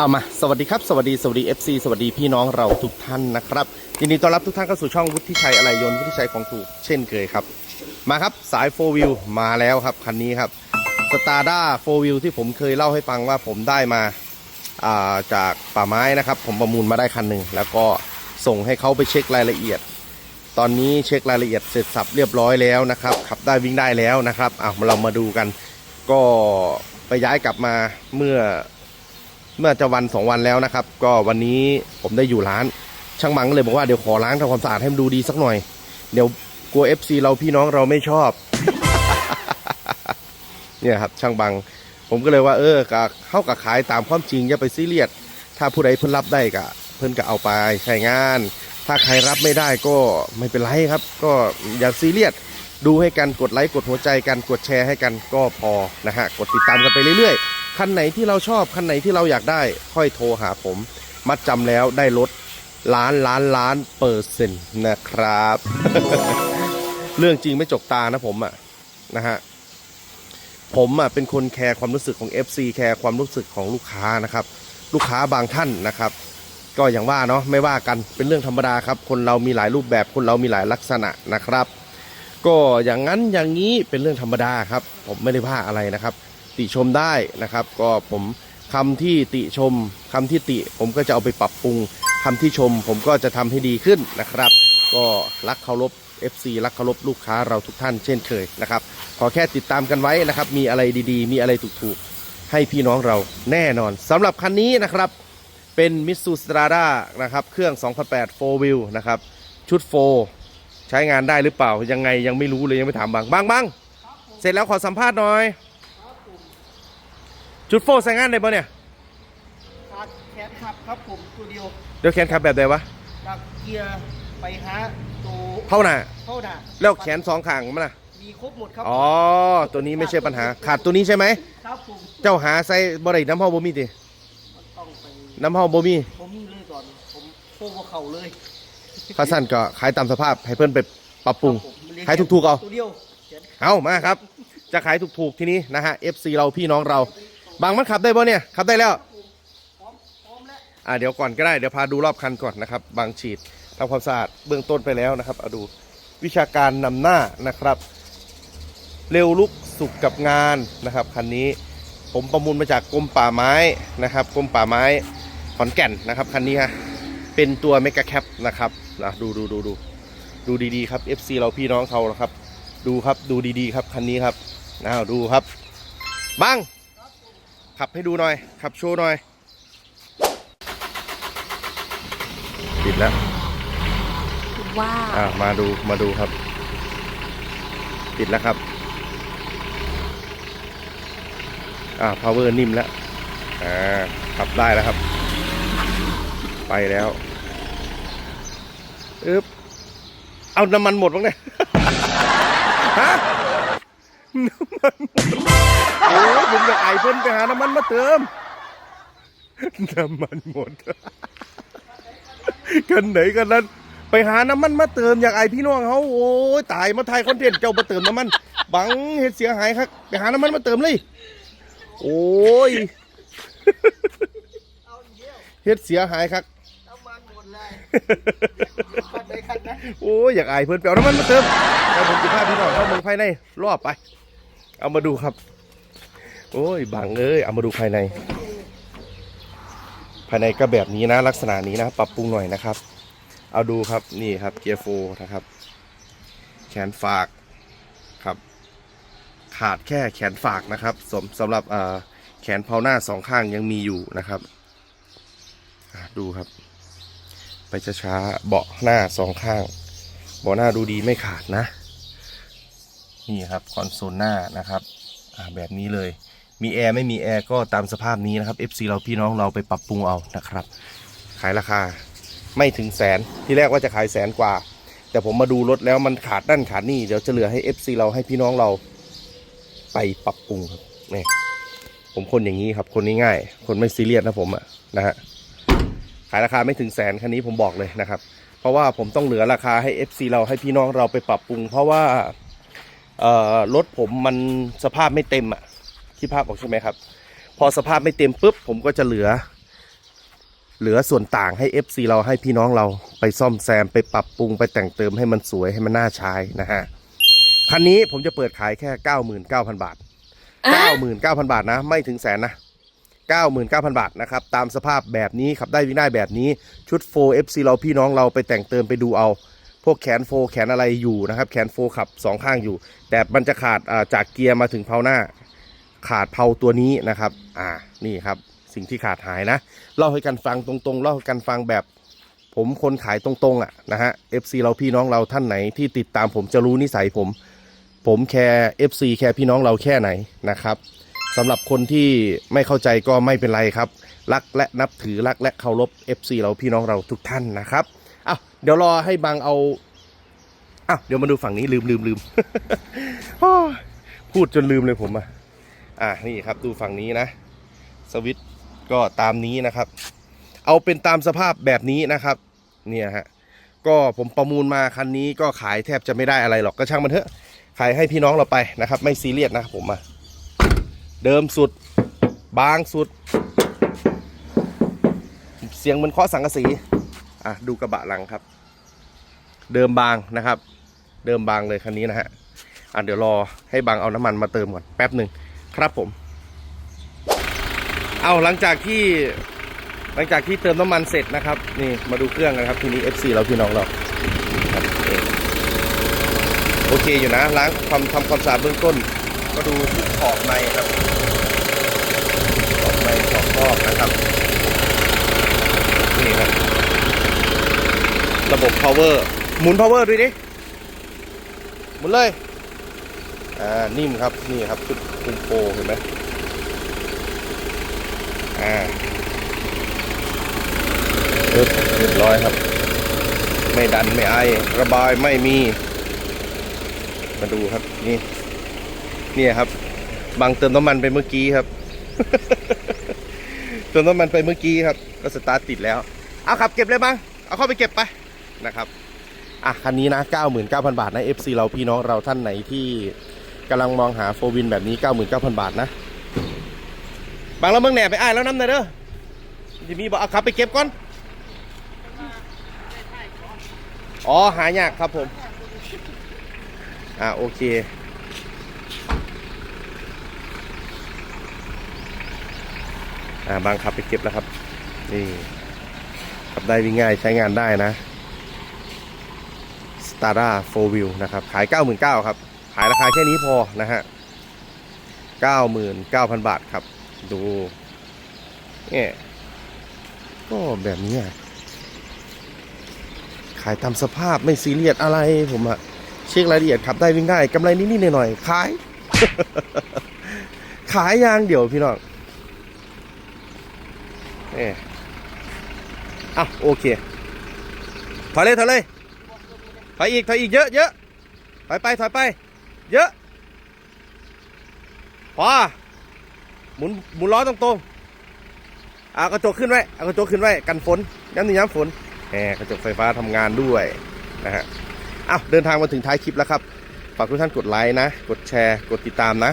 เอามาสวัสดีครับ สวัสดีสวัสดี FC สวัสดีพี่น้องเราทุกท่านนะครับยินดีต้อนรับทุกท่านเข้าสู่ช่องวุฒิชัยอะไรยนต์วุฒิชัยของถูกเช่นเคยครับ มาครับสาย4 Wheel มาแล้วครับคันนี้ครับสตาร์ด้า4 Wheel ที่ผมเคยเล่าให้ฟังว่าผมได้มาาจากป่าไม้นะครับ ผมประมูลมาได้คันหนึ่งแล้วก็ส่งให้เขาไปเช็ครายละเอียด ตอนนี้เช็ครายละเอียดเสร็จสับเรียบร้อยแล้วนะครับขับได้วิ่งได้แล้วนะครับเอะเรามาดูกัน ก็ไปย้ายกลับมาเมื่อ เมื่อจะวันสองวันแล้วนะครับ ก็วันนี้ผมได้อยู่ร้าน ช่างมังก็เลยบอกว่าเดี๋ยวขอล้างทำความสะอาดให้มันดูดีสักหน่อย เดี๋ยวกลัว FC เราพี่น้องเราไม่ชอบ เนี่ยครับช่างบัง ผมก็เลยว่าเออกะเข้ากับขายตามความจริงอย่าไปซีเรียสถ้าผู้ใดเพิ่นรับได้กะ เพิ่นก็เอาไปใช้งาน ถ้าใครรับไม่ได้ก็ไม่เป็นไรครับ ก็อย่าซีเรียสดูให้กันกดไลค์กดหัวใจกันกดแชร์ให้กันก็พอนะฮะกดติดตามกันไปเรื่อยๆ คันไหนที่เราชอบคันไหนที่เราอยากได้ ค่อยโทรหาผม มัดจำแล้วได้ลดล้านล้านล้านเปอร์เซ็นต์นะครับ เรื่องจริงไม่จกตานะผมอะนะฮะผมอะเป็นคนแคร์ความรู้สึกของ FC แคร์ความรู้สึกของลูกค้านะครับ ลูกค้าบางท่านนะครับ ก็อย่างว่าเนาะไม่ว่ากันเป็นเรื่องธรรมดาครับ คนเรามีหลายรูปแบบคนเรามีหลายลักษณะนะครับ ก็อย่างนั้นอย่างนี้เป็นเรื่องธรรมดาครับ ผมไม่ได้ว่าอะไรนะครับ ติชมได้นะครับ ก็ผมคำที่ติชมคำที่ติผมก็จะเอาไปปรับปรุงคำที่ชม ผมก็จะทำให้ดีขึ้นนะครับ ก็รักเคารพ FC รักเคารพลูกค้าเราทุกท่านเช่นเคยนะครับ ขอแค่ติดตามกันไว้นะครับ มีอะไรดีๆ มีอะไรถูกๆ ให้พี่น้องเราแน่นอนสำหรับคันนี้นะครับ เป็นมิ t ซูสตราด้านะครับ เครื่อง 2008 4 wheel นะครับ ชุด 4 ใช้งานได้หรือเปล่า ยังไงยังไม่รู้เลยยังไม่ถามบางบางบางเสร็จแล้วขอสัมภาษณ์หน่อย ชุด4ใช้งานได้ปะเนี่ยขาดแขนขับครับผมตัวเดียวเดี๋ยวแขนขับแบบใดวะจากเกียร์ไปหาตัวเท่าหน่ะเข้าด่าแล้วแขนสองข้างมันน่ะมีครบหมดครับอ๋อตัวนี้ไม่ใช่ปัญหาขาดตัวนี้ใช่ไหมครับผมเจ้าหาใส่บ่ได้น้ำเฮาบ่มีติมันต้องไปน้ำเฮาบ่มีผมมีเลยก่อนผมโค้งเข่าเลยข้าสั้นก็ขายตามสภาพให้เพื่อนไปปรับปรุงครับผมขายถูกๆเอาตัวเดียวแขนเอามาครับ จะขายถูกๆที่นี้นะฮะ FC เราพี่น้องเรา บางมันขับได้ป่ะเนี่ยขับได้แล้วพร้อมแล้วอ่าเดี๋ยวก่อนก็ได้เดี๋ยวพาดูรอบคันก่อนนะครับบางฉีดทำความสะอาดเบื้องต้นไปแล้วนะครับเอาดูวิชาการนำหน้านะครับ เร็วลุกสุขกับงานนะครับคันนี้ผมประมูลมาจากกรมป่าไม้นะครับกรมป่าไม้ขอนแก่นนะครับคันนี้ฮะเป็นตัวเมกะแคปนะครับนะดูดูดูดูดูดีๆครับ FC เราพี่น้องเขานะครับ ดูครับดูดีๆครับคันนี้ครับอ้าวดูครับบัง ขับให้ดูหน่อย ขับโชว์หน่อยปิดแล้วว้าวอ่ามาดูมาดูครับปิดแล้วครับ อ่า power นิ่มแล้ว อ่า ขับได้แล้วครับ ไปแล้วอึ๊บเอาน้ำมันหมดบ้างเนี่ย ฮะน้ำมันหมด โอ้ยผมอยากไอเพิ่นไปหาน้ำมันมาเติม น้ำมันหมด กันไหนกันนั้น ไปหาน้ำมันมาเติมอยากไอพี่น้องเขาโอ้ยตายมาไทยคอนเทนต์เจ้ามาเติมน้ำมัน บังเฮ็ดเสียหายครับไปหาน้ำมันมาเติมเลย โอ้ยเฮ็ดเสียหายครับโอ้ยอยากอายเพื่อนไปเอาน้ำมันมาเติมแล้วผมจะพาพี่น้องเข้าเมืองภายในรอบไป เอามาดูครับ โอ้ยบังเอ้ยเอามาดูภายใน ภายในก็แบบนี้นะ ลักษณะนี้นะ ปรับปรุงหน่อยนะครับ เอาดูครับนี่ครับเกียร์โฟนะครับ แขนฝากครับ ขาดแค่แขนฝากนะครับสมสำหรับเออแขนเผาหน้าสองข้างยังมีอยู่นะครับดูครับ ไปช้าๆเบาะหน้าสองข้าง เบาะหน้าดูดีไม่ขาดนะ นี่ครับคอนโซลหน้านะครับแบบนี้เลย มีแอร์ไม่มีแอร์ก็ตามสภาพนี้นะครับ FC เราพี่น้องเราไปปรับปรุงเอานะครับ ขายราคาไม่ถึงแสนที่แรกว่าจะขายแสนกว่า แต่ผมมาดูรถแล้วมันขาดด้านขาดนี่เดี๋ยวจะเหลือให้ FC เราให้พี่น้องเราไปปรับปรุงครับนี่ผมคนอย่างนี้ครับ คนง่ายๆคนไม่ซีเรียสนะผมอะนะฮะขายราคาไม่ถึงแสนคันนี้ผมบอกเลยนะครับ เพราะว่าผมต้องเหลือราคาให้ FC เราให้พี่น้องเราไปปรับปรุง เพราะว่ารถผมมันสภาพไม่เต็มอะ คิดภาพออกใช่ไหมครับ พอสภาพไม่เต็มปุ๊บผมก็จะเหลือ เหลือส่วนต่างให้ FC เราให้พี่น้องเราไปซ่อมแซมไปปรับปรุงไปแต่งเติมให้มันสวยให้มันน่าใช้นะฮะคันนี้ผมจะเปิดขายแค่ 99,000 บาท 99,000 บาทนะ ไม่ถึงแสนนะ 99,000 บาทนะครับ ตามสภาพแบบนี้ขับได้วิ่งได้แบบนี้ชุด 4 FC เราพี่น้องเราไปแต่งเติมไปดูเอา พวกแขนโฟแขนอะไรอยู่นะครับ แขนโฟขับสองข้างอยู่ แต่มันจะขาดจากเกียร์มาถึงเพาหน้า ขาดเพาตัวนี้นะครับ อ่า นี่ครับ สิ่งที่ขาดหายนะ เล่าให้กันฟังตรงๆ เล่าให้กันฟังแบบ ผมคนขายตรงๆ อะนะฮะ FC เราพี่น้องเราท่านไหนที่ติดตามผมจะรู้นิสัยผม ผมแคร์ FC แคร์พี่น้องเราแค่ไหนนะครับสำหรับคนที่ไม่เข้าใจก็ไม่เป็นไรครับ รักและนับถือรักและเคารพ FC เราพี่น้องเราทุกท่านนะครับอ้าวเดี๋ยวรอให้บางเอาอ้าวเดี๋ยวมาดูฝั่งนี้ลืมลืมลืมพูดจนลืมเลยผมอะ อะนี่ครับดูฝั่งนี้นะ สวิตก็ตามนี้นะครับ เอาเป็นตามสภาพแบบนี้นะครับ เนี่ยฮะก็ผมประมูลมาคันนี้ก็ขายแทบจะไม่ได้อะไรหรอกก็ช่างมันเถอะ ขายให้พี่น้องเราไปนะครับ ไม่ซีเรียสนะครับผมมาเดิมสุดบางสุด เสียงเหมันเคาะสังกะสีอะดูกระบะหลังครับ เดิมบางนะครับ เดิมบางเลยคันนี้นะฮะอะเดี๋ยวรอให้บางเอาน้ำมันมาเติมก่อนแป๊บหนึ่ง ครับผม เอาหลังจากที่หลังจากที่เติมน้ำมันเสร็จนะครับ นี่มาดูเครื่องกันครับ ทีนี้ FC เราพี่น้องเราครับนี่โอเคอยู่นะล้างความทำความสะอาดเบื้องต้น ก็ดูที่ขอบในครับขอบในขอบครอบนะครับนี่ครับ ระบบ power หมุน power ด้วยดิหมุนเลย อ่านิ่มครับนี่ครับชุดคุมโปเห็นไหมอ่าปึ๊บเรียบร้อยครับ ไม่ดันไม่ไอระบายไม่มี มาดูครับนี่เนี่ยครับ บางเติมน้ำมันไปเมื่อกี้ครับเติมน้ำมันไปเมื่อกี้ครับ ก็สตาร์ทติดแล้ว เอาขับเก็บเลยบ้างเอาเข้าไปเก็บไปนะครับอะคันนี้นะ 99,000 บาทนะ FC เราพี่น้องเราท่านไหนที่ กำลังมองหาโฟวินแบบนี้ 99,000 บาทนะ บางแล้วเมืองแหน่ไปอ้ายแล้วน้ำหน่อยเด้อจะมีบอกเอาขับไปเก็บก่อน อ๋อ หายากครับผม อ่าโอเคอ่าบางขับไปเก็บแล้วครับ นี่ขับได้วิ่งง่ายใช้งานได้นะ s t a r a 4 Wheel นะครับ ขาย 99,000ครับ ขายราคาแค่นี้พอนะฮะ99,000บาทครับ ดูเนี่ยก็แบบนี้ขายตามสภาพไม่ซีเรียสอะไรผมอะเช็ครายละเอียดขับได้วิ่งได้กำไรนิดๆหน่อยๆขาย ขายยางเดียวพี่น้องเอออะโอเคถอยเลยถอยเลยถอยอีกถอยอีกเยอะเยอะถอยไปถอยไป เยอะพอหมุนหมุนล้อตรงๆเอากระจกขึ้นไว้เอากระจกขึ้นไว้กันฝนย้ำนี่ย้ำฝนแหมกระจกไฟฟ้าทำงานด้วยนะฮะอ้าวเดินทางมาถึงท้ายคลิปแล้วครับฝากทุกท่านกดไลค์นะ กดแชร์ กดติดตามนะ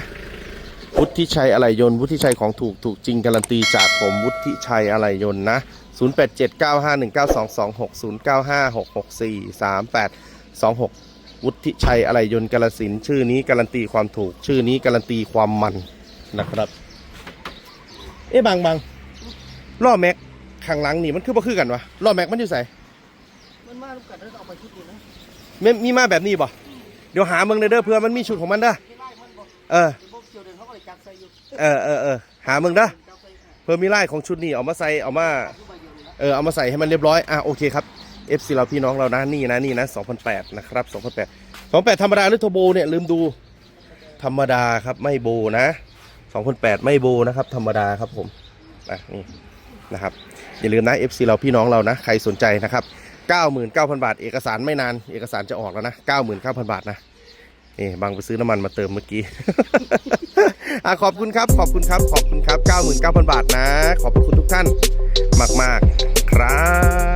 วุฒิชัยอะไหล่ยนต์วุฒิชัยของถูกถูกจริงการันตีจากผมวุฒิชัยอะไหล่ยนต์นะ08795192260956643826 วุฒิชัยอะไหล่ยนต์กาลสินชื่อนี้การันตีความถูก ชื่อนี้การันตีความมันนะครับ เอ๊ะบางบางล้อแม็กข้างหลังนี่มันคือบ่คือกันวะล้อแม็กมันอยู่ไสมันมาลูกกัดแล้วเอาไปชุดนี้นะมีมีมาแบบนี้บ่เดี๋ยวหาเมืองเด้อเพื่อมันมีชุดของมันเด้อเออเออเออเออหาเมืองเด้อจับใส่อะเพื่อมีไล่ของชุดนี้เอามาใส่เอามา เออเอามาใส่ให้มันเรียบร้อยอะโอเคครับ FC เราพี่น้องเรานะนี่นะนี่นะ2008นะครับ2008 2008 ธรรมดาหรือโทโบเนี่ยลืมดู ธรรมดาครับไม่โบนะ2008 ไม่โบนะครับ ธรรมดาครับผมนะนี่นะครับอย่าลืมนะ FC เราพี่น้องเรานะ ใครสนใจนะครับ 99,000 บาท เอกสารไม่นาน เอกสารจะออกแล้วนะ 99,000 บาทนะนี่บางไปซื้อน้ำมันมาเติมเมื่อกี้ อะขอบคุณครับ ขอบคุณครับ ขอบคุณครับ 99,000 บาทนะ ขอบพระคุณทุกท่านมาก ๆ ครับ